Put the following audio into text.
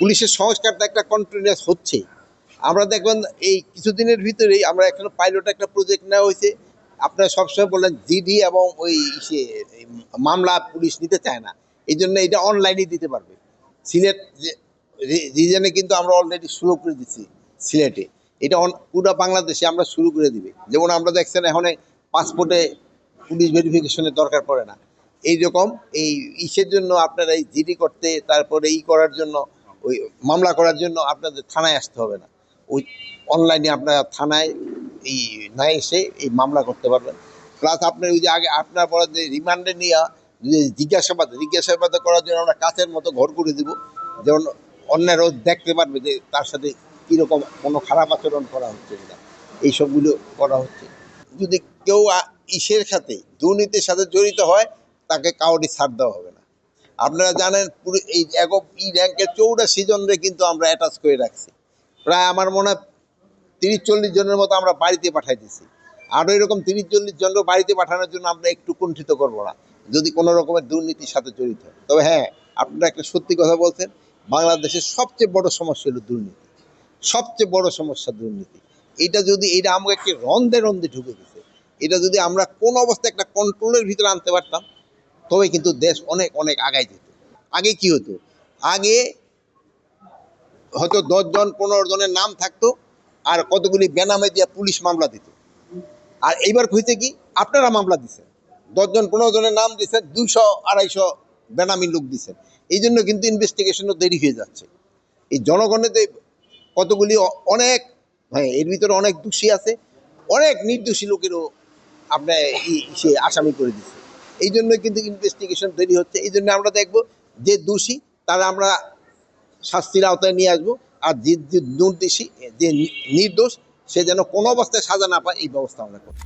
পুলিশের সংস্কারটা একটা কন্টিনিউয়াস হচ্ছে। আমরা দেখবেন এই কিছুদিনের ভিতরেই আমরা একটা পাইলট একটা প্রজেক্ট নেওয়া হয়েছে। আপনারা সবসময় বললেন জিডি এবং ওই সে মামলা পুলিশ নিতে চায় না। এই জন্য এটা অনলাইনে দিতে পারবে। সিলেট রিজনে কিন্তু আমরা অলরেডি শুরু করে দিচ্ছি সিলেটে। এটা পুরো বাংলাদেশে আমরা শুরু করে দিবে। যেমন আমরা দেখছেন এখন পাসপোর্টে পুলিশ ভেরিফিকেশনের দরকার পড়ে না। এইরকম এই ইসের জন্য আপনারা এই জিডি করতে, তারপরে ই করার জন্য ওই মামলা করার জন্য আপনাদের থানায় আসতে হবে না। ওই অনলাইনে আপনারা থানায় এই না এসে এই মামলা করতে পারবেন। প্লাস আপনার ওই যে আগে আপনার পরে যে রিমান্ডে নিয়ে যে জিজ্ঞাসাবাদ জিজ্ঞাসাবাদ করার জন্য আমরা কাছের মতো ঘর করে দিব। যেমন অন্যেরও দেখতে পারবে যে তার সাথে কীরকম কোনো খারাপ আচরণ করা হচ্ছে কিনা। এইসবগুলো করা হচ্ছে। যদি কেউ ইসের সাথে দুর্নীতির সাথে জড়িত হয়, তাকে কাউরি ছাড় দেওয়া হবে না। আপনারা জানেন পুরো এই ই র্যাঙ্কের চৌরাশি জনরে কিন্তু আমরা অ্যাটাচ করে রাখছি। প্রায় আমার মনে হয় তিরিশ চল্লিশ জনের মতো আমরা বাড়িতে পাঠাই দিছি। আরও এরকম তিরিশ চল্লিশ জনের বাড়িতে পাঠানোর জন্য আমরা একটু কুণ্ঠিত করব না। যদি কোনো রকমের দুর্নীতির সাথে জড়িত তবে হ্যাঁ আপনারা একটা সত্যি কথা বলছেন, বাংলাদেশের সবচেয়ে বড় সমস্যা হলো দুর্নীতি। সবচেয়ে বড় সমস্যা দুর্নীতি। এটা যদি এটা আমাকে একটা রন্ধে রন্ধে ঢুকে গেছে, এটা যদি আমরা কোন অবস্থায় একটা কন্ট্রোলের ভিতরে আনতে পারতাম তবে কিন্তু দেশ অনেক অনেক আগায় যেত। আগে কি হতো? আগে হয়তো দশজন পনেরো জনের নাম থাকতো আর কতগুলি বেনামে দিয়ে পুলিশ মামলা দিত। আর এইবার হয়েছে কি, আপনারা মামলা দিচ্ছেন দশজন পনেরো জনের নাম দিচ্ছেন দুইশো, আড়াইশো বেনামি লোক দিচ্ছেন এই জন্য কিন্তু ইনভেস্টিগেশনও দেরি হয়ে যাচ্ছে। এই জনগণের যে কতগুলি অনেক হ্যাঁ এর ভিতরে অনেক দোষী আছে। অনেক নির্দোষী লোকেরও আপনার সে আসামি করে দিচ্ছে এই জন্য কিন্তু ইনভেস্টিগেশন তৈরি হচ্ছে। এই জন্য আমরা দেখব যে দোষী তারা আমরা শাস্তির আওতায় নিয়ে আসব। আর যে নির্দোষী যে নির্দোষ, সে যেন কোনো অবস্থায় সাজা না পায়, এই ব্যবস্থা আমরা করব।